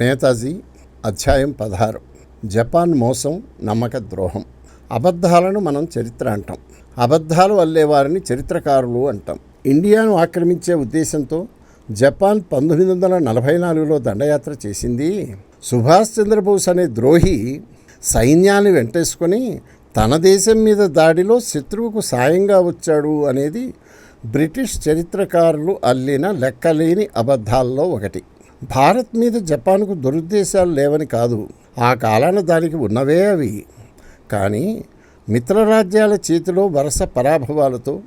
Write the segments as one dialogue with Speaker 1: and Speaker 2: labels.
Speaker 1: నేతాజీ అధ్యాయం పదహారు. జపాన్ మోసం నమ్మక ద్రోహం. అబద్ధాలను మనం చరిత్ర అంటాం. అబద్ధాలు అల్లేవారిని చరిత్రకారులు అంటాం. ఇండియాను ఆక్రమించే ఉద్దేశంతో జపాన్ పంతొమ్మిది వందల నలభై నాలుగులో దండయాత్ర చేసింది. సుభాష్ చంద్రబోస్ అనే ద్రోహి సైన్యాన్ని వెంటేసుకొని తన దేశం మీద దాడిలో శత్రువుకు సాయంగా వచ్చాడు అనేది బ్రిటిష్ చరిత్రకారులు అల్లిన లెక్కలేని అబద్ధాల్లో ఒకటి. భారత్ మీద జపాన్కు దురుద్దేశాలు లేవని కాదు. ఆ కాలాన దానికి ఉన్నవే అవి. కానీ మిత్రరాజ్యాల చేతిలో వరుస పరాభవాలతో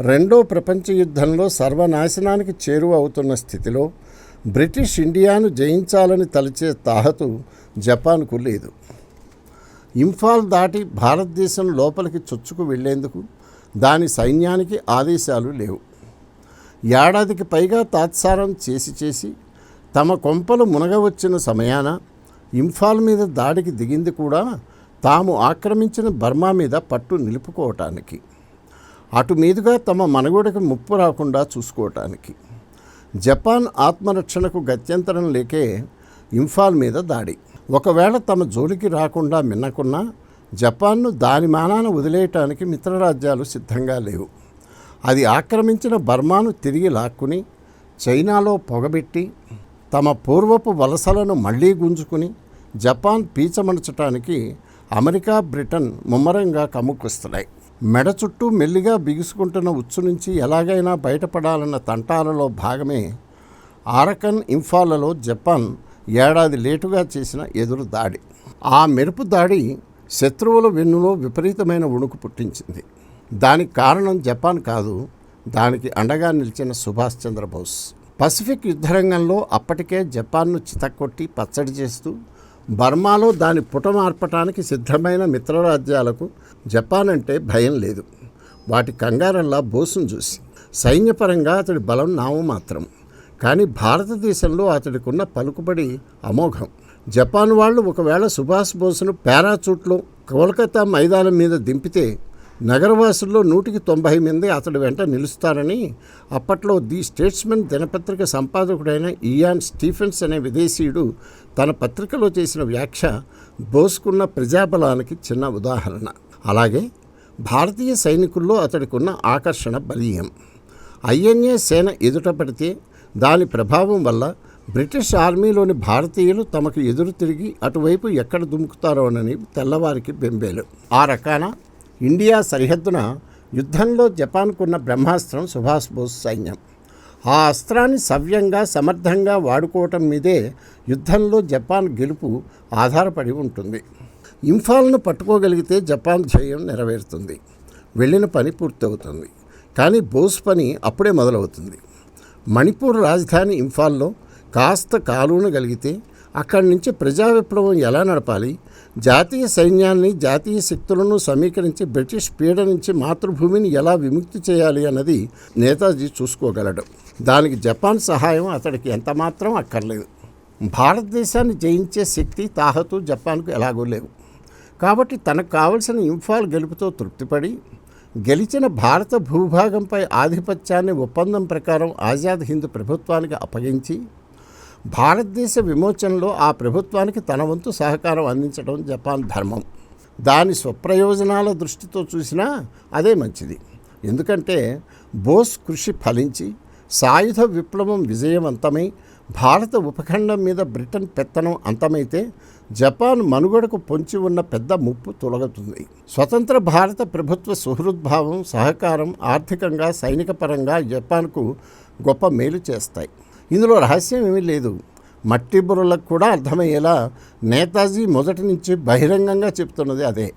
Speaker 1: రెండో ప్రపంచ యుద్ధంలో సర్వనాశనానికి చేరువ అవుతున్న స్థితిలో బ్రిటిష్ ఇండియాను జయించాలని తలచే తాహతు జపాన్కు లేదు. ఇంఫాల్ దాటి భారతదేశం లోపలికి చొచ్చుకు వెళ్ళేందుకు దాని సైన్యానికి ఆదేశాలు లేవు. ఏడాదికి పైగా తాత్సారం చేసి చేసి తమ కొంపలు మునగవచ్చిన సమయాన ఇంఫాల్ మీద దాడికి దిగింది కూడా తాము ఆక్రమించిన బర్మా మీద పట్టు నిలుపుకోవటానికి. అటు మీదుగా తమ మనగుడికి ముప్పు రాకుండా చూసుకోవటానికి. జపాన్ ఆత్మరక్షణకు గత్యంతరం లేకే ఇంఫాల్ మీద దాడి. ఒకవేళ తమ జోలికి రాకుండా మిన్నకున్నా జపాన్ను దాని మానాన వదిలేయటానికి మిత్రరాజ్యాలు సిద్ధంగా లేవు. అది ఆక్రమించిన బర్మాను తిరిగి లాక్కుని చైనాలో పొగబెట్టి తమ పూర్వపు వలసలను మళ్ళీ గుంజుకుని జపాన్ పీచమణచటానికి అమెరికా బ్రిటన్ ముమ్మరంగా కమ్ముకొస్తున్నాయి. మెడ చుట్టూ మెల్లిగా బిగుసుకుంటున్న ఉచ్చు నుంచి ఎలాగైనా బయటపడాలన్న తంటాలలో భాగమే ఆరకన్ ఇంఫాలలో జపాన్ ఏడాది లేటుగా చేసిన ఎదురు దాడి. ఆ మెరుపు దాడి శత్రువుల వెన్నులో విపరీతమైన ఉణుకు పుట్టించింది. దానికి కారణం జపాన్ కాదు దానికి అండగా నిలిచిన సుభాష్ చంద్రబోస్. పసిఫిక్ యుద్ధరంగంలో అప్పటికే జపాన్ను చితక్కొట్టి పచ్చడి చేస్తూ బర్మాలో దాని పుటమార్పటానికి సిద్ధమైన మిత్రరాజ్యాలకు జపాన్ అంటే భయం లేదు. వాటి కంగారల్లా బోసును చూసి సైన్యపరంగా అతడి బలం నామమాత్రం కానీ భారతదేశంలో అతడికున్న పలుకుబడి అమోఘం. జపాన్ వాళ్ళు ఒకవేళ సుభాష్ బోసును పారాచూట్లో కోల్కతా మైదానం మీద దింపితే నగరవాసుల్లో నూటికి తొంభై మంది అతడి వెంట నిలుస్తారని అప్పట్లో ది స్టేట్స్మెన్ దినపత్రిక సంపాదకుడైన ఇయాన్ స్టీఫెన్స్ అనే విదేశీయుడు తన పత్రికలో చేసిన వ్యాఖ్య బోసుకున్న ప్రజాబలానికి చిన్న ఉదాహరణ. అలాగే భారతీయ సైనికుల్లో అతడికున్న ఆకర్షణ బలీయం. ఐఎన్ఏ సేన ఎదుట పడితే దాని ప్రభావం వల్ల బ్రిటిష్ ఆర్మీలోని భారతీయులు తమకు ఎదురు తిరిగి అటువైపు ఎక్కడ దుముకుతారోనని తెల్లవారికి బెంబేలు. ఆ రకాన ఇండియా సరిహద్దున యుద్ధంలో జపాన్కున్న బ్రహ్మాస్త్రం సుభాష్ బోస్ సైన్యం. ఆ అస్త్రాన్ని సవ్యంగా సమర్థంగా వాడుకోవటం మీదే యుద్ధంలో జపాన్ గెలుపు ఆధారపడి ఉంటుంది. ఇంఫాల్ను పట్టుకోగలిగితే జపాన్ ధ్యేయం నెరవేరుతుంది. వెళ్ళిన పని పూర్తవుతుంది. కానీ బోస్ పని అప్పుడే మొదలవుతుంది. మణిపూర్ రాజధాని ఇంఫాల్లో కాస్త కాలువనగలిగితే అక్కడి నుంచి ప్రజా విప్లవం ఎలా నడపాలి? జాతీయ సైన్యాన్ని జాతీయ శక్తులను సమీకరించి బ్రిటిష్ పీడ నుంచి మాతృభూమిని ఎలా విముక్తి చేయాలి అన్నది నేతాజీ చూసుకోగలడు. దానికి జపాన్ సహాయం అతడికి ఎంతమాత్రం అక్కర్లేదు. భారతదేశాన్ని జయించే శక్తి తాహతు జపాన్కు ఎలాగో లేవు. కాబట్టి తనకు కావలసిన ఇంఫాల్ గెలుపుతో తృప్తిపడి గెలిచిన భారత భూభాగంపై ఆధిపత్యాన్ని ఒప్పందం ప్రకారం ఆజాద్ హింద్ ప్రభుత్వానికి అప్పగించి భారతదేశ విమోచనలో ఆ ప్రభుత్వానికి తన వంతు సహకారం అందించడం జపాన్ ధర్మం. దాని స్వప్రయోజనాల దృష్టితో చూసినా అదే మంచిది. ఎందుకంటే బోస్ కృషి ఫలించి సాయుధ విప్లవం విజయవంతమై భారత ఉపఖండం మీద బ్రిటన్ పెత్తనం అంతమైతే జపాన్ మనుగడకు పొంచి ఉన్న పెద్ద ముప్పు తొలగుతుంది. స్వతంత్ర భారత ప్రభుత్వ సుహృద్భావం సహకారం ఆర్థికంగా సైనిక పరంగా జపాన్కు గొప్ప మేలు చేస్తాయి. ఇందులో రహస్యం ఏమీ లేదు. మట్టి బుర్రలకు కూడా అర్థమయ్యేలా నేతాజీ మొదటి నుంచి బహిరంగంగా చెప్తున్నది అదే.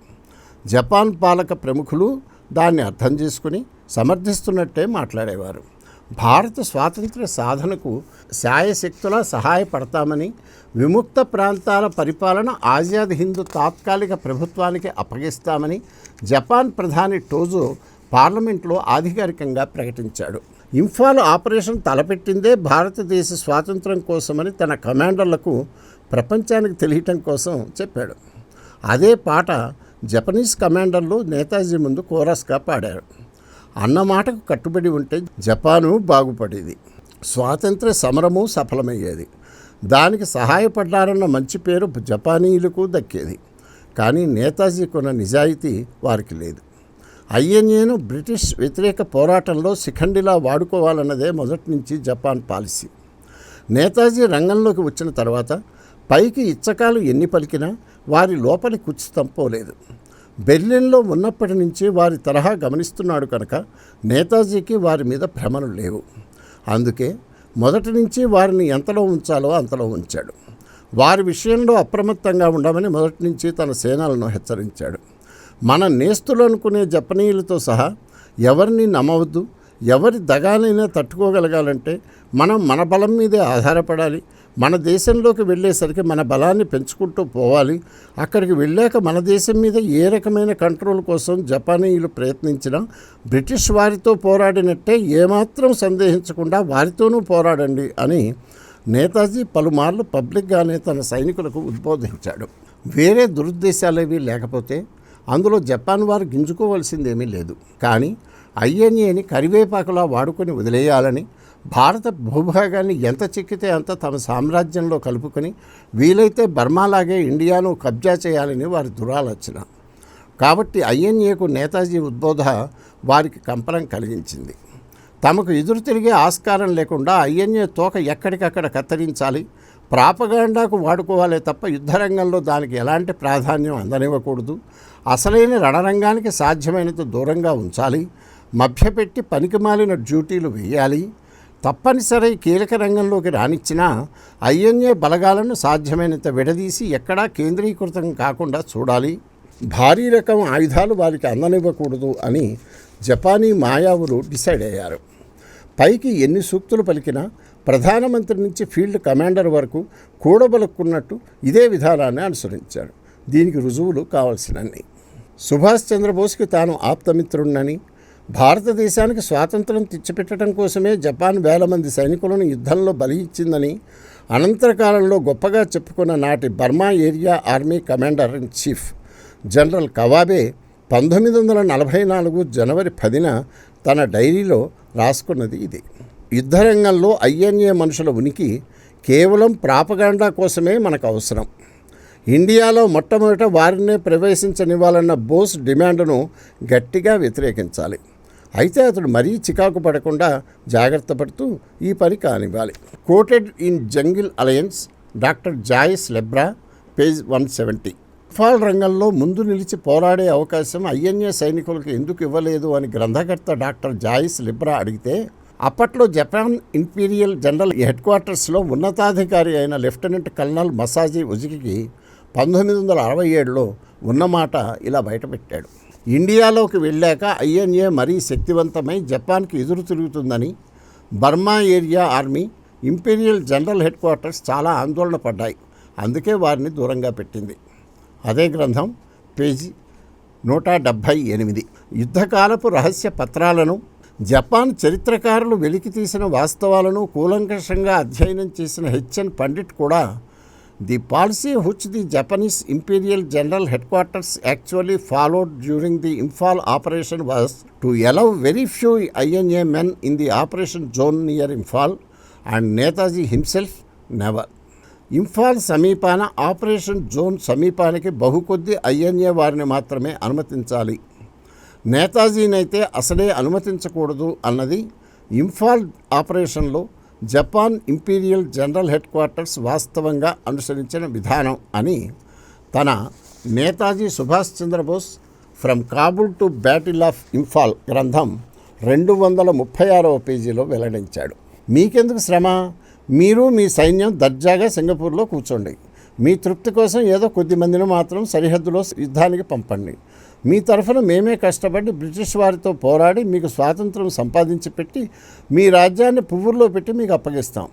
Speaker 1: జపాన్ పాలక ప్రముఖులు దాన్ని అర్థం చేసుకుని సమర్థిస్తున్నట్టే మాట్లాడేవారు. భారత స్వాతంత్ర్య సాధనకు శాయశక్తులా సహాయపడతామని విముక్త ప్రాంతాల పరిపాలన ఆజాద్ హిందూ తాత్కాలిక ప్రభుత్వానికి అప్పగిస్తామని జపాన్ ప్రధాని టోజో పార్లమెంట్లో ఆధికారికంగా ప్రకటించాడు. ఇంఫాల్ ఆపరేషన్ తలపెట్టిందే భారతదేశ స్వాతంత్రం కోసమని తన కమాండర్లకు ప్రపంచానికి తెలియటం కోసం చెప్పాడు. అదే పాట జపనీస్ కమాండర్లు నేతాజీ ముందు కోరస్గా పాడారు. అన్న మాటకు కట్టుబడి ఉంటే జపాను బాగుపడేది. స్వాతంత్ర సమరము సఫలమయ్యేది. దానికి సహాయపడ్డారన్న మంచి పేరు జపానీయులకు దక్కేది. కానీ నేతాజీకున్న నిజాయితీ వారికి లేదు. ఐఎన్ఏను బ్రిటిష్ వ్యతిరేక పోరాటంలో శిఖండిలా వాడుకోవాలన్నదే మొదటి నుంచి జపాన్ పాలసీ. నేతాజీ రంగంలోకి వచ్చిన తర్వాత పైకి ఇచ్చకాలు ఎన్ని పలికినా వారి లోపలి కుచ్చి పోలేదు. బెర్లిన్లో ఉన్నప్పటి నుంచి వారి తరహా గమనిస్తున్నాడు కనుక నేతాజీకి వారి మీద భ్రమలు లేవు. అందుకే మొదటి నుంచి వారిని ఎంతలో ఉంచాలో అంతలో ఉంచాడు. వారి విషయంలో అప్రమత్తంగా ఉండమని మొదటి నుంచి తన సేనలను హెచ్చరించాడు. మన నేస్తులు అనుకునే జపనీయులతో సహా ఎవరిని నమ్మవద్దు ఎవరి దగానైనా తట్టుకోగలగాలంటే మనం మన బలం మీదే ఆధారపడాలి. మన దేశంలోకి వెళ్ళేసరికి మన బలాన్ని పెంచుకుంటూ పోవాలి. అక్కడికి వెళ్ళాక మన దేశం మీద ఏ రకమైన కంట్రోల్ కోసం జపానీయులు ప్రయత్నించినా బ్రిటిష్ వారితో పోరాడినట్టే ఏమాత్రం సందేహించకుండా వారితోనూ పోరాడండి అని నేతాజీ పలుమార్లు పబ్లిక్గానే తన సైనికులకు ఉద్బోధించాడు. వేరే దురుద్దేశాలేవి లేకపోతే అందులో జపాన్ వారు గింజుకోవలసిందేమీ లేదు. కానీ ఐఎన్ఏని కరివేపాకులా వాడుకొని వదిలేయాలని భారత భూభాగాన్ని ఎంత చిక్కితే అంత తమ సామ్రాజ్యంలో కలుపుకొని వీలైతే బర్మాలాగే ఇండియాను కబ్జా చేయాలని వారి దురాలోచన. కాబట్టి ఐఎన్ఏకు నేతాజీ ఉద్బోధ వారికి కంపనం కలిగించింది. తమకు ఎదురు తిరిగే ఆస్కారం లేకుండా ఐఎన్ఏ తోక ఎక్కడికక్కడ కత్తిరించాలి ప్రాపగాండాకు వాడుకోవాలి తప్ప యుద్ధరంగంలో దానికి ఎలాంటి ప్రాధాన్యం అందనివ్వకూడదు. అసలైన రణరంగానికి సాధ్యమైనంత దూరంగా ఉంచాలి. మభ్యపెట్టి పనికిమాలిన డ్యూటీలు వేయాలి. తప్పనిసరి కీలక రంగంలోకి రానిచ్చినా ఐఎన్ఏ బలగాలను సాధ్యమైనంత విడదీసి ఎక్కడా కేంద్రీకృతం కాకుండా చూడాలి. భారీ రకం ఆయుధాలు వారికి అందనివ్వకూడదు అని జపానీ మాయావులు డిసైడ్ అయ్యారు. పైకి ఎన్ని సూక్తులు పలికినా ప్రధానమంత్రి నుంచి ఫీల్డ్ కమాండర్ వరకు కూడబలుక్కున్నట్టు ఇదే విధానాన్ని అనుసరించాడు దీనికి రుజువులు కావలసినన్ని. సుభాష్ చంద్రబోస్కి తాను ఆప్తమిత్రుడినని భారతదేశానికి స్వాతంత్రం తెచ్చిపెట్టడం కోసమే జపాన్ వేల మంది సైనికులను యుద్ధంలో బలి ఇచ్చిందని అనంతర కాలంలో గొప్పగా చెప్పుకున్న నాటి Burma area army commander in chief general Kawabe పంతొమ్మిది వందల నలభై నాలుగు జనవరి పదిన తన డైరీలో రాసుకున్నది ఇది. యుద్ధరంగంలో ఐఎన్ఏ మనుషుల ఉనికి కేవలం ప్రాపగాండా కోసమే మనకు అవసరం. ఇండియాలో మొట్టమొదట వారినే ప్రవేశించనివ్వాలన్న బోస్ డిమాండ్ను గట్టిగా వ్యతిరేకించాలి. అయితే అతడు మరీ చికాకు పడకుండా జాగ్రత్త పడుతూ ఈ పని కానివ్వాలి. Quoted in jungle alliance doctor Joyce Lebra page one seventy fall రంగంలో ముందు నిలిచి పోరాడే అవకాశం ఐఎన్ఏ సైనికులకు ఎందుకు ఇవ్వలేదు అని గ్రంథకర్త డాక్టర్ జాయిస్ లిబ్రా అడిగితే అప్పట్లో జపాన్ ఇంపీరియల్ జనరల్ హెడ్ క్వార్టర్స్లో ఉన్నతాధికారి అయిన లెఫ్టినెంట్ కల్నల్ మసాజీ ఉజికి పంతొమ్మిది వందల అరవై ఏడులో ఉన్నమాట ఇలా బయటపెట్టాడు. ఇండియాలోకి వెళ్ళాక ఐఎన్ఏ మరీ శక్తివంతమై జపాన్కి ఎదురు తిరుగుతుందని Burma area army imperial general headquarters చాలా ఆందోళన పడ్డాయి. అందుకే వారిని దూరంగా పెట్టింది. అదే గ్రంథం పేజీ నూట డెబ్భై ఎనిమిది. యుద్ధకాలపు రహస్య పత్రాలను జపాన్ చరిత్రకారులు వెలికి తీసిన వాస్తవాలను కూలంకషంగా అధ్యయనం చేసిన హెచ్ఎన్ పండిట్ కూడా the policy which the Japanese imperial general headquarters actually followed during the Imphal operation was to allow very few INA men in the operation zone near Imphal and Netaji himself never. Imphal సమీపాన operation zone సమీపానికి బహుకొద్ది INA వారిని మాత్రమే అనుమతించాలి. నేతాజీనైతే అసలే అనుమతించకూడదు అన్నది ఇంఫాల్ ఆపరేషన్లో Japan imperial general headquarters వాస్తవంగా అనుసరించిన విధానం అని తన Netaji Subhash Chandrabose from Kabul to battle of Imphal గ్రంథం రెండు వందల ముప్పై ఆరవ పేజీలో వెల్లడించాడు. మీకెందుకు శ్రమ? మీరు మీ సైన్యం దర్జాగా సింగపూర్లో కూర్చోండి. మీ తృప్తి కోసం ఏదో కొద్ది మందిని మాత్రం సరిహద్దులో యుద్ధానికి పంపండి. మీ తరఫున మేమే కష్టపడి బ్రిటిష్ వారితో పోరాడి మీకు స్వాతంత్రం సంపాదించి పెట్టి మీ రాజ్యాన్ని పువ్వుల్లో పెట్టి మీకు అప్పగిస్తాం.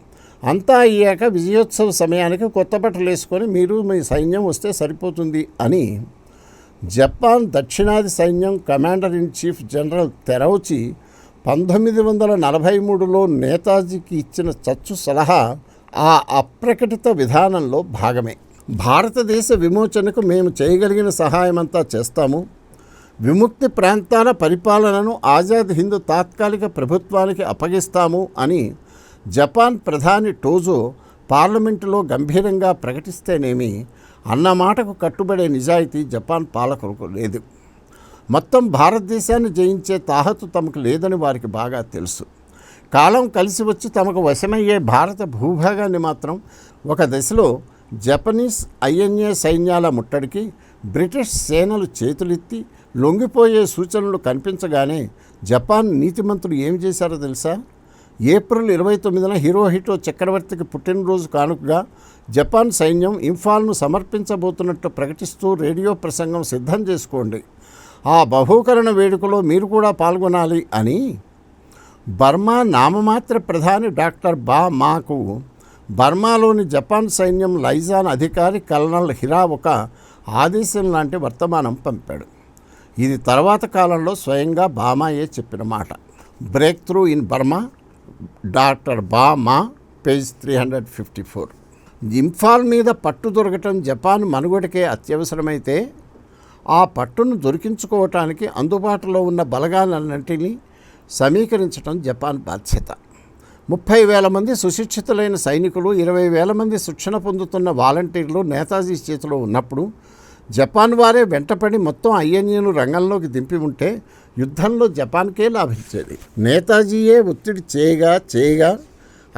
Speaker 1: అంతా అయ్యాక విజయోత్సవ సమయానికి కొత్త బట్టలు వేసుకొని మీరు మీ సైన్యం వస్తే సరిపోతుంది అని జపాన్ దక్షిణాది సైన్యం commander in chief general Terauchi పంతొమ్మిది వందల నలభై మూడులో నేతాజీకి ఇచ్చిన చచ్చు సలహా ఆ అప్రకటిత విధానంలో భాగమే. భారతదేశ విమోచనకు మేము చేయగలిగిన సహాయమంతా చేస్తాము. విముక్తి ప్రాంతాల పరిపాలనను ఆజాద్ హింద్ తాత్కాలిక ప్రభుత్వానికి అప్పగిస్తాము అని జపాన్ ప్రధాని టోజో పార్లమెంటులో గంభీరంగా ప్రకటిస్తేనేమి అన్న మాటకు కట్టుబడే నిజాయితీ జపాన్ పాలకులకు లేదు. మొత్తం భారతదేశాన్ని జయించే తాహతు తమకు లేదని వారికి బాగా తెలుసు. కాలం కలిసి వచ్చి తమకు వశమయ్యే భారత భూభాగాన్ని మాత్రం ఒక దశలో జపనీస్ ఐఎన్ఏ సైన్యాల ముట్టడికి బ్రిటిష్ సేనలు చేతులెత్తి లొంగిపోయే సూచనలు కనిపించగానే జపాన్ నీతిమంతులు ఏం చేశారో తెలుసా? ఏప్రిల్ ఇరవై తొమ్మిదిన హీరోహిటో చక్రవర్తికి పుట్టినరోజు కానుకగా జపాన్ సైన్యం ఇంఫాల్ను సమర్పించబోతున్నట్టు ప్రకటిస్తూ రేడియో ప్రసంగం సిద్ధం చేసుకోండి. ఆ బహూకరణ వేడుకలో మీరు కూడా పాల్గొనాలి అని బర్మా నామమాత్ర ప్రధాని డాక్టర్ బా మాకు బర్మాలోని జపాన్ సైన్యం లైజాన్ అధికారి కల్నల్ హిరా ఒక ఆదేశం లాంటి వర్తమానం పంపాడు. ఇది తర్వాత కాలంలో స్వయంగా బామాయే చెప్పిన మాట. Break through in Burma doctor Ba Maw page three hundred fifty four Imphal మీద పట్టు దొరకటం జపాన్ మనుగడకే అత్యవసరమైతే ఆ పట్టును దొరికించుకోవటానికి అందుబాటులో ఉన్న బలగాలన్నింటినీ సమీకరించడం జపాన్ బాధ్యత. ముప్పై వేల మంది సుశిక్షితులైన సైనికులు ఇరవై వేల మంది శిక్షణ పొందుతున్న వాలంటీర్లు నేతాజీ చేతిలో ఉన్నప్పుడు జపాన్ వారే వెంటపడి మొత్తం ఐఎన్ఏను రంగంలోకి దింపి ఉంటే యుద్ధంలో జపాన్కే లాభించేది. నేతాజీయే ఒత్తిడి చేయగా చేయగా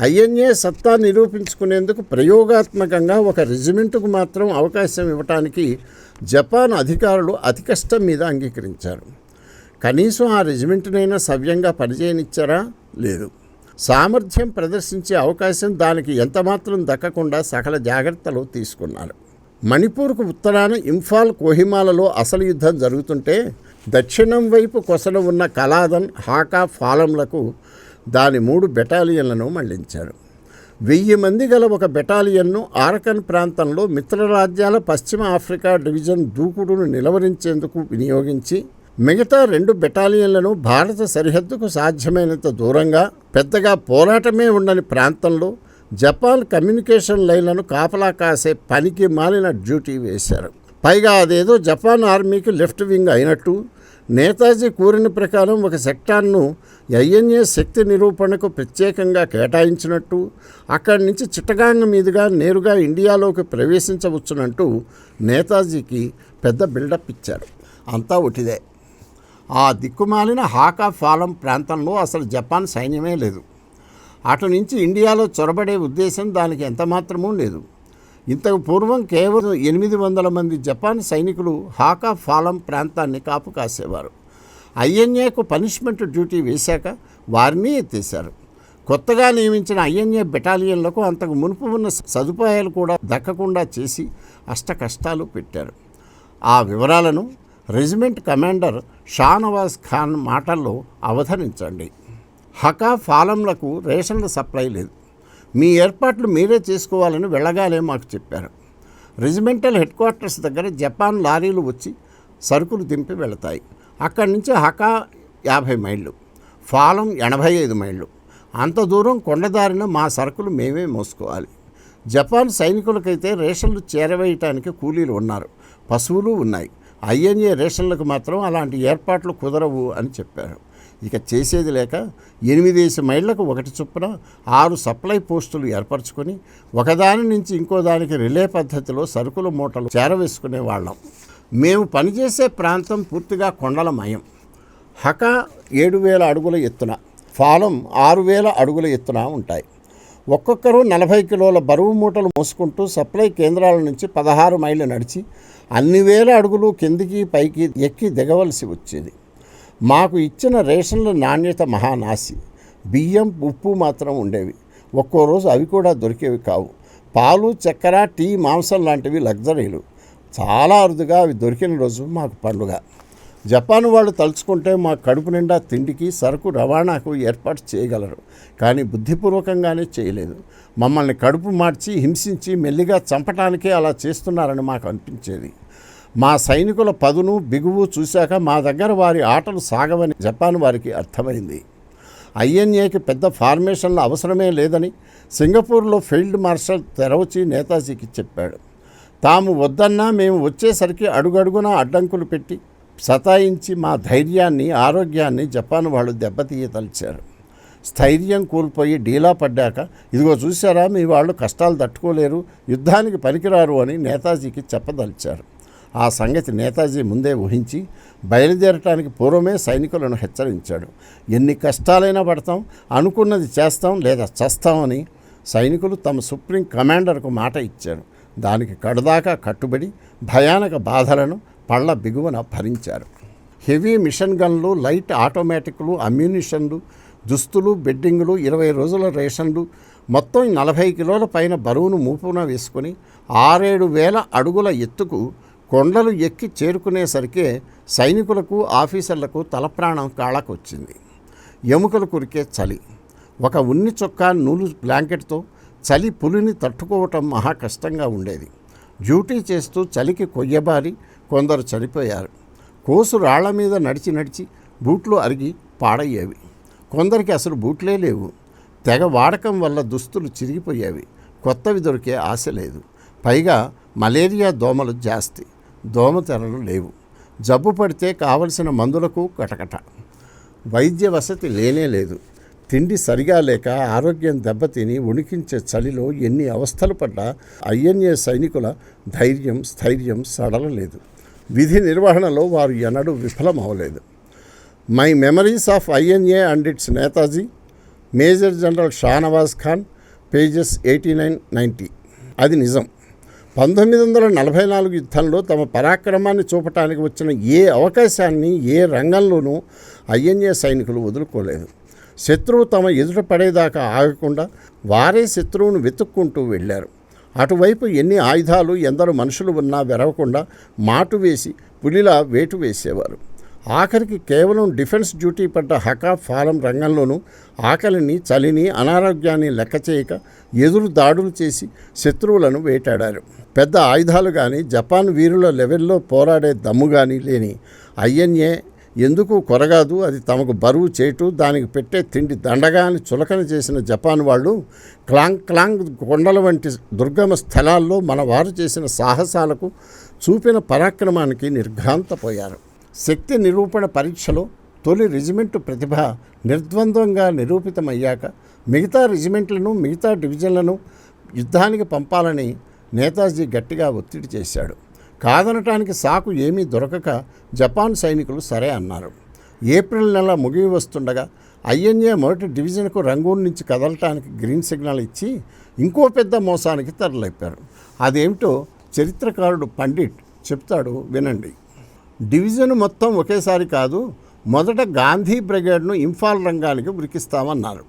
Speaker 1: ఐఎన్ఏ సత్తా నిరూపించుకునేందుకు ప్రయోగాత్మకంగా ఒక రెజిమెంటుకు మాత్రం అవకాశం ఇవ్వటానికి జపాన్ అధికారులు అతి కష్టం మీద అంగీకరించారు. కనీసం ఆ రెజిమెంటునైనా సవ్యంగా పనిచేయనిచ్చారా లేదు. సామర్థ్యం ప్రదర్శించే అవకాశం దానికి ఎంతమాత్రం దక్కకుండా సకల జాగ్రత్తలు తీసుకున్నారు. మణిపూర్కు ఉత్తరాన ఇంఫాల్ కోహిమాలలో అసలు యుద్ధం జరుగుతుంటే దక్షిణం వైపు కొసన ఉన్న కలాదన్ హాకా ఫాలంలకు దాని మూడు బెటాలియన్లను మళ్ళించారు. వెయ్యి మంది గల ఒక బెటాలియన్ను ఆరకన్ ప్రాంతంలో మిత్రరాజ్యాల పశ్చిమ ఆఫ్రికా డివిజన్ దూకుడును నిలవరించేందుకు వినియోగించి మిగతా రెండు బెటాలియన్లను భారత సరిహద్దుకు సాధ్యమైనంత దూరంగా పెద్దగా పోరాటమే ఉండని ప్రాంతంలో జపాన్ కమ్యూనికేషన్ లైన్లను కాపలా కాసే పనికి మాలిన డ్యూటీ వేశారు. పైగా అదేదో జపాన్ ఆర్మీకి లెఫ్ట్ వింగ్ అయినట్టు నేతాజీ కోరిన ప్రకారం ఒక సెక్టార్ను ఐఎన్ఏ శక్తి నిరూపణకు ప్రత్యేకంగా కేటాయించినట్టు అక్కడి నుంచి చిట్టగాంగ మీదుగా నేరుగా ఇండియాలోకి ప్రవేశించవచ్చునంటూ నేతాజీకి పెద్ద బిల్డప్ ఇచ్చారు. అంతా ఒటిదే. ఆ దిక్కుమాలిన హాకా ఫాలం ప్రాంతంలో అసలు జపాన్ సైన్యమే లేదు. అటు నుంచి ఇండియాలో చొరబడే ఉద్దేశం దానికి ఎంతమాత్రమూ లేదు. ఇంతకు పూర్వం కేవలం ఎనిమిది వందల మంది జపాన్ సైనికులు హాకా ఫాలం ప్రాంతాన్ని కాపు కాసేవారు. ఐఎన్ఏకు పనిష్మెంట్ డ్యూటీ వేశాక వారిని ఎత్తేశారు. కొత్తగా నియమించిన ఐఎన్ఏ బెటాలియన్లకు అంతకు మునుపు ఉన్న సదుపాయాలు కూడా దక్కకుండా చేసి అష్ట కష్టాలు పెట్టారు. ఆ వివరాలను రెజిమెంట్ కమాండర్ షానవాజ్ ఖాన్ మాటల్లో అవధరించండి హకా ఫాలంలకు రేషన్ల సప్లై లేదు. మీ ఏర్పాట్లు మీరే చేసుకోవాలని వెళ్ళగానే మాకు చెప్పారు. రెజిమెంటల్ హెడ్ క్వార్టర్స్ దగ్గర జపాన్ లారీలు వచ్చి సరుకులు దింపి వెళతాయి. అక్కడి నుంచి హకా యాభై మైళ్ళు ఫాలం ఎనభై ఐదు మైళ్ళు. అంత దూరం కొండదారిన మా సరుకులు మేమే మోసుకోవాలి. జపాన్ సైనికులకైతే రేషన్లు చేరవేయటానికి కూలీలు ఉన్నారు. పశువులు ఉన్నాయి. ఐఎన్ఏ రేషన్లకు మాత్రం అలాంటి ఏర్పాట్లు కుదరవు అని చెప్పారు. ఇక చేసేది లేక ఎనిమిదేసి మైళ్ళకు ఒకటి చొప్పున ఆరు సప్లై పోస్టులు ఏర్పరచుకొని ఒకదాని నుంచి ఇంకో దానికి రిలే పద్ధతిలో సరుకుల మూటలు చేరవేసుకునే వాళ్ళం. మేము పనిచేసే ప్రాంతం పూర్తిగా కొండలమయం హకా ఏడు వేల అడుగుల ఎత్తున ఫాలం ఆరు వేల అడుగుల ఎత్తున ఉంటాయి. ఒక్కొక్కరు నలభై కిలోల బరువు మూటలు మోసుకుంటూ సప్లై కేంద్రాల నుంచి పదహారు మైళ్ళు నడిచి అన్ని వేల అడుగులు కిందికి పైకి ఎక్కి దిగవలసి వచ్చేది. మాకు ఇచ్చిన రేషన్ల నాణ్యత మహానాసి. బియ్యం ఉప్పు మాత్రం ఉండేవి. ఒక్కో రోజు అవి కూడా దొరికేవి కావు. పాలు చక్కెర టీ మాంసం లాంటివి లగ్జరీలు. చాలా అరుదుగా అవి దొరికిన రోజు మాకు పండుగ. జపాన్ వాళ్ళు తలుచుకుంటే మా కడుపు నిండా తిండికి సరుకు రవాణాకు ఏర్పాటు చేయగలరు. కానీ బుద్ధిపూర్వకంగానే చేయలేదు. మమ్మల్ని కడుపు మార్చి హింసించి మెల్లిగా చంపటానికే అలా చేస్తున్నారని మాకు అనిపించేది. మా సైనికుల పదును బిగువు చూశాక మా దగ్గర వారి ఆటలు సాగవని జపాన్ వారికి అర్థమైంది. ఐఎన్ఏకి పెద్ద ఫార్మేషన్ల అవసరమే లేదని సింగపూర్లో ఫీల్డ్ మార్షల్ తెరవచి నేతాజీకి చెప్పాడు. తాము వద్దన్నా మేము వచ్చేసరికి అడుగడుగునా అడ్డంకులు పెట్టి సతాయించి మా ధైర్యాన్ని ఆరోగ్యాన్ని జపాన్ వాళ్ళు దెబ్బతీయతలిచారు స్థైర్యం కోల్పోయి డీలా పడ్డాక ఇదిగో చూసారా మీ వాళ్ళు కష్టాలు తట్టుకోలేరు యుద్ధానికి పనికిరారు అని నేతాజీకి చెప్పదలిచారు. ఆ సంగతి నేతాజీ ముందే ఊహించి బయలుదేరటానికి పూర్వమే సైనికులను హెచ్చరించాడు. ఎన్ని కష్టాలైనా పడతాం అనుకున్నది చేస్తాం లేదా చస్తామని సైనికులు తమ సుప్రీం కమాండర్కు మాట ఇచ్చారు. దానికి కడదాకా కట్టుబడి భయానక బాధలను పళ్ళ బిగువన భరించారు. హెవీ మిషన్ గన్లు లైట్ ఆటోమేటిక్లు అమ్యూనిషన్లు దుస్తులు బెడ్డింగులు ఇరవై రోజుల రేషన్లు మొత్తం నలభై కిలోల పైన బరువును మూపున వేసుకొని ఆరేడు వేల అడుగుల ఎత్తుకు కొండలు ఎక్కి చేరుకునేసరికే సైనికులకు ఆఫీసర్లకు తలప్రాణం కాళ్ళకొచ్చింది. ఎముకలు కురికే చలి. ఒక ఉన్ని చొక్కా నూలు బ్లాంకెట్తో చలి పులిని తట్టుకోవటం మహా కష్టంగా ఉండేది. డ్యూటీ చేస్తూ చలికి కొయ్యబారి కొందరు చనిపోయారు. కోసు రాళ్ళ మీద నడిచి నడిచి బూట్లు అరిగి పాడయ్యేవి. కొందరికి అసలు బూట్లే లేవు. తెగ వాడకం వల్ల దుస్తులు చిరిగిపోయేవి. కొత్తవి దొరికే ఆశ లేదు. పైగా మలేరియా దోమలు జాస్తి. దోమతెరలు లేవు. జబ్బు పడితే కావలసిన మందులకు కటకట. వైద్య వసతి లేనే లేదు. తిండి సరిగా లేక ఆరోగ్యం దెబ్బతిని ఉణికించే చలిలో ఎన్ని అవస్థలు పడ్డా ఐఎన్ఏ సైనికుల ధైర్యం స్థైర్యం సడలలేదు. విధి నిర్వహణలో వారు ఎన్నడూ విఫలమవలేదు my memories of INA and its Netaji major general Shahnawaz Khan pages eighty nine ninety. అది నిజం. పంతొమ్మిది వందల నలభై నాలుగు యుద్ధంలో తమ పరాక్రమాన్ని చూపటానికి వచ్చిన ఏ అవకాశాన్ని ఏ రంగంలోనూ ఐఎన్ఏ సైనికులు వదులుకోలేదు. శత్రువు తమ ఎదుట పడేదాకా ఆగకుండా వారే శత్రువును వెతుక్కుంటూ వెళ్ళారు. అటువైపు ఎన్ని ఆయుధాలు ఎందరు మనుషులు ఉన్నా వెరవకుండా మాటు వేసి పులిలా వేటు వేసేవారు. ఆఖరికి కేవలం డిఫెన్స్ డ్యూటీ పడ్డ హకా ఫారం రంగంలోనూ ఆకలిని చలిని అనారోగ్యాన్ని లెక్క చేయక ఎదురు దాడులు చేసి శత్రువులను వేటాడారు. పెద్ద ఆయుధాలు కానీ జపాన్ వీరుల లెవెల్లో పోరాడే దమ్ము కానీ లేని ఐఎన్ఏ ఎందుకు కొరగాదు? అది తమకు బరువు చేటు దానికి పెట్టే తిండి దండగా అని చులకన చేసిన జపాన్ వాళ్ళు క్లాంగ్ క్లాంగ్ కొండల వంటి దుర్గమ స్థలాల్లో మన వారు చేసిన సాహసాలకు చూపిన పరాక్రమానికి నిర్ఘాంతపోయారు. శక్తి నిరూపణ పరీక్షలో తొలి రెజిమెంటు ప్రతిభ నిర్ద్వంద్వంగా నిరూపితమయ్యాక మిగతా రెజిమెంట్లను మిగతా డివిజన్లను యుద్ధానికి పంపాలని నేతాజీ గట్టిగా ఒత్తిడి చేశాడు. కాదనటానికి సాకు ఏమీ దొరకక జపాన్ సైనికులు సరే అన్నారు. ఏప్రిల్ నెల ముగివి వస్తుండగా ఐఎన్ఏ మొదటి డివిజన్కు రంగూన్ నుంచి కదలటానికి గ్రీన్ సిగ్నల్ ఇచ్చి ఇంకో పెద్ద మోసానికి తరలిపారు. అదేమిటో చరిత్రకారుడు పండిట్ చెప్తాడు వినండి. డివిజన్ మొత్తం ఒకేసారి కాదు మొదట గాంధీ బ్రిగేడ్ను ఇంఫాల్ రంగానికి ఉరికిస్తామన్నారు.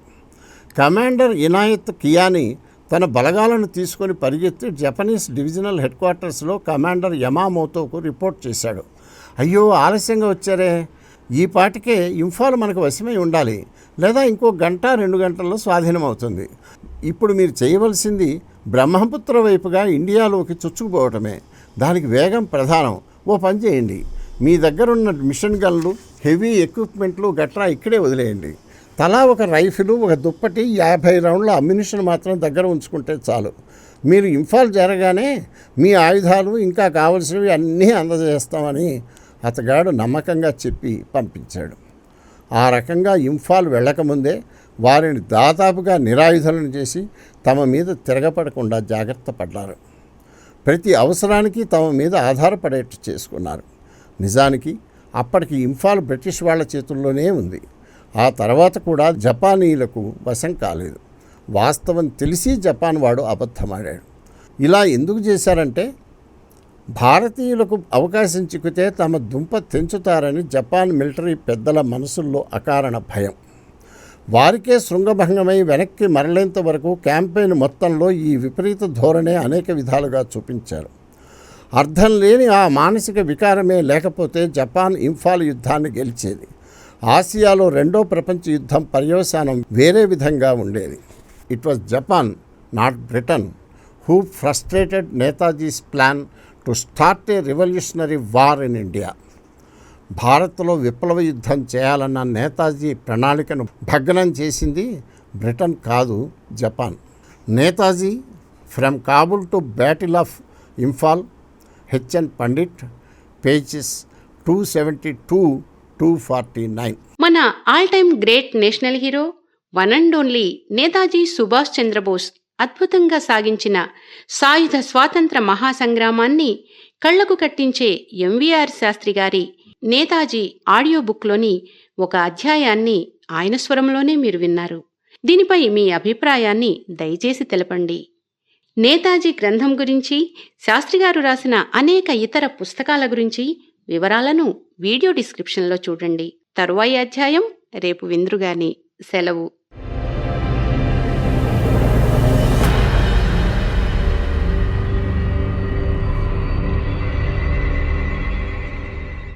Speaker 1: కమాండర్ ఇనాయత్ కియాని తన బలగాలను తీసుకొని పరిగెత్తి జపనీస్ డివిజనల్ హెడ్ క్వార్టర్స్లో కమాండర్ యమామోతోకు రిపోర్ట్ చేశాడు. అయ్యో ఆలస్యంగా వచ్చారే. ఈ పాటికే ఇంఫాల్ మనకు వశమై ఉండాలి లేదా ఇంకో గంట రెండు గంటల్లో స్వాధీనం అవుతుంది ఇప్పుడు మీరు చేయవలసింది బ్రహ్మపుత్ర వైపుగా ఇండియాలోకి చొచ్చుకుపోవటమే. దానికి వేగం ప్రధానం. ఓ పని చేయండి. మీ దగ్గర ఉన్న మిషన్ గన్లు హెవీ ఎక్విప్మెంట్లు గట్రా ఇక్కడే వదిలేయండి. తలా ఒక రైఫిల్ ఒక దుప్పటి యాభై రౌండ్ల అమ్యునిషన్ మాత్రం దగ్గర ఉంచుకుంటే చాలు. మీరు ఇంఫాల్ జరగానే మీ ఆయుధాలు ఇంకా కావలసినవి అన్నీ అందజేస్తామని అతగాడు నమ్మకంగా చెప్పి పంపించాడు. ఆ రకంగా ఇంఫాల్ వెళ్ళకముందే వారిని దాదాపుగా నిరాయుధలను చేసి తమ మీద తిరగపడకుండా జాగ్రత్త పడ్డారు. ప్రతి అవసరానికి తమ మీద ఆధారపడేట్టు చేసుకున్నారు. నిజానికి అప్పటికి ఇంఫాల్ బ్రిటిష్ వాళ్ళ చేతుల్లోనే ఉంది. ఆ తర్వాత కూడా జపానీయులకు వశం కాలేదు. వాస్తవం తెలిసి జపాన్ వాడు అబద్ధమాడాడు. ఇలా ఎందుకు చేశారంటే భారతీయులకు అవకాశం చిక్కితే తమ దుంప తెంచుతారని జపాన్ మిలిటరీ పెద్దల మనసుల్లో అకారణ భయం. వారికే శృంగభంగమై వెనక్కి మరలేంత వరకు క్యాంపెయిన్ మొత్తంలో ఈ విపరీత ధోరణే అనేక విధాలుగా చూపించారు. అర్థం లేని ఆ మానసిక వికారమే లేకపోతే జపాన్ ఇంఫాల్ యుద్ధాన్ని గెలిచేది. ఆసియాలో రెండో ప్రపంచ యుద్ధం పర్యవసానం వేరే విధంగా ఉండేది. It was Japan not Britain who frustrated Netaji's plan to start a revolutionary war in India భారత్లో విప్లవ యుద్ధం చేయాలన్న నేతాజీ ప్రణాళికను భగ్నం చేసింది బ్రిటన్ కాదు Japan. Netaji from Kabul to battle of Imphal H N Pandit pages two seventy two two forty nine
Speaker 2: మన all time great national hero one and only Netaji Subhash Chandrabose అద్భుతంగా సాగించిన సాయుధ స్వాతంత్ర మహాసంగ్రామాన్ని కళ్ళకు కట్టించే ఎంవీఆర్ శాస్త్రి గారి Netaji audio బుక్లోని ఒక అధ్యాయాన్ని ఆయన స్వరంలోనే మీరు విన్నారు. దీనిపై మీ అభిప్రాయాన్ని దయచేసి తెలపండి. నేతాజీ గ్రంథం గురించి శాస్త్రి గారు రాసిన అనేక ఇతర పుస్తకాల గురించి వివరాలను వీడియో డిస్క్రిప్షన్లో చూడండి. తరువాయి అధ్యాయం రేపు విందురుగాని. సెలవు.